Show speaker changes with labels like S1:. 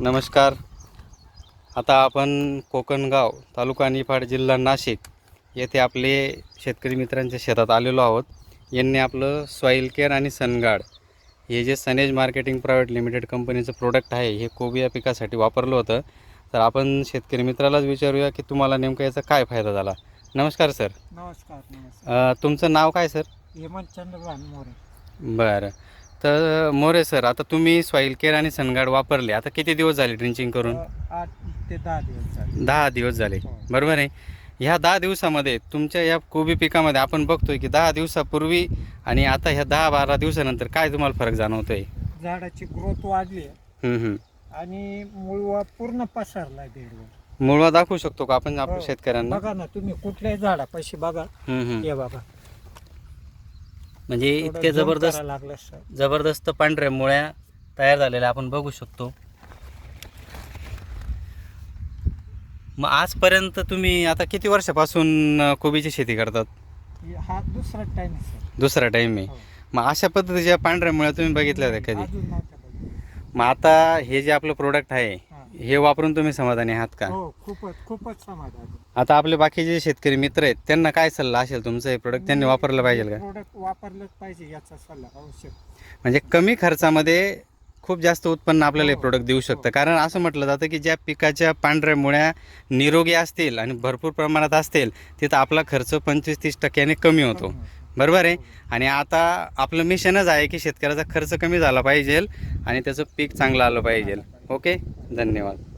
S1: नमस्कार. आता आपण कोकणगाव तालुका निफाड जिल्हा नाशिक येथे आपले शेतकरी मित्रांच्या शेतात आलेलो आहोत. यांनी आपलं सॉईल केअर आणि सनगार्ड हे जे सनेज मार्केटिंग प्रायव्हेट लिमिटेड कंपनीचं प्रोडक्ट आहे हे कोबी या पिकासाठी वापरलं होतं. तर आपण शेतकरी मित्रालाच विचारूया की तुम्हाला नेमका याचा काय फायदा झाला? नमस्कार सर
S2: नमस्कार नमस्कार.
S1: अ, तुमचं नाव काय सर
S2: हेमंत चंद्रभान मोरे.
S1: बरं. तर मोरे सर आता तुम्ही सॉईल केअर आणि सनगार्ड वापरले. आता किती दिवस झाले ड्रिंचिंग करून?
S2: आठ ते दहा दिवस झाले.
S1: दहा दिवस झाले.
S2: हो.
S1: बरोबर आहे. ह्या दहा दिवसामध्ये तुमच्या या कोबी पिकामध्ये आपण बघतोय की दहा दिवसापूर्वी आणि आता ह्या दहा बारा दिवसानंतर काय तुम्हाला फरक जाणवतोय?
S2: झाडाची ग्रोथ वाढली. आणि मुळवा पूर्ण बेडवर.
S1: मुळवा दाखवू शकतो का आपण आपल्या
S2: हो.
S1: शेतकऱ्यांना?
S2: बघा ना तुम्ही कुठल्याही झाडापाशी बघा.
S1: हम्म, हम्म. म्हणजे इतके जबरदस्त जबरदस्त पांढऱ्या मुळ्या तयार झालेल्या आपण बघू शकतो. मग आजपर्यंत तुम्ही आता किती वर्षापासून कोबीची शेती करतात?
S2: हे- दुसरा टाइम
S1: दुसरा टाईम आहे.
S2: हो.
S1: मग अशा पद्धतीच्या पांढऱ्या मुळ्या तुम्ही बघितल्या होत्या कधी. मग आता हे जे आपलं प्रोडक्ट आहे
S2: हा.
S1: हे वापरून तुम्ही समाधानी आहात का?
S2: हो खूपच खूपच समाधान.
S1: आता आपले बाकीचे शेतकरी मित्र आहेत त्यांना काय सल्ला असेल तुमचं हे प्रोडक्ट त्यांनी वापरलं पाहिजे का?
S2: प्रोडक्ट वापरलंच पाहिजे याचा सल्ला आवश्यक
S1: म्हणजे कमी खर्चामध्ये खूप जास्त उत्पन्न आपल्याला हे
S2: हो,
S1: प्रोडक्ट देऊ शकतं. कारण असं म्हटलं जातं की ज्या पिकाच्या पांढऱ्या मुळ्या निरोगी असतील आणि भरपूर प्रमाणात असतील तिथं आपला खर्च पंचवीस तीस टक्क्याने
S2: कमी होतो.
S1: बरोबर आहे?
S2: हो.
S1: आणि आता आपलं मिशनच आहे की शेतकऱ्याचा खर्च कमी झाला पाहिजे आणि त्याचं पीक चांगलं आलं पाहिजे. ओके? धन्यवाद.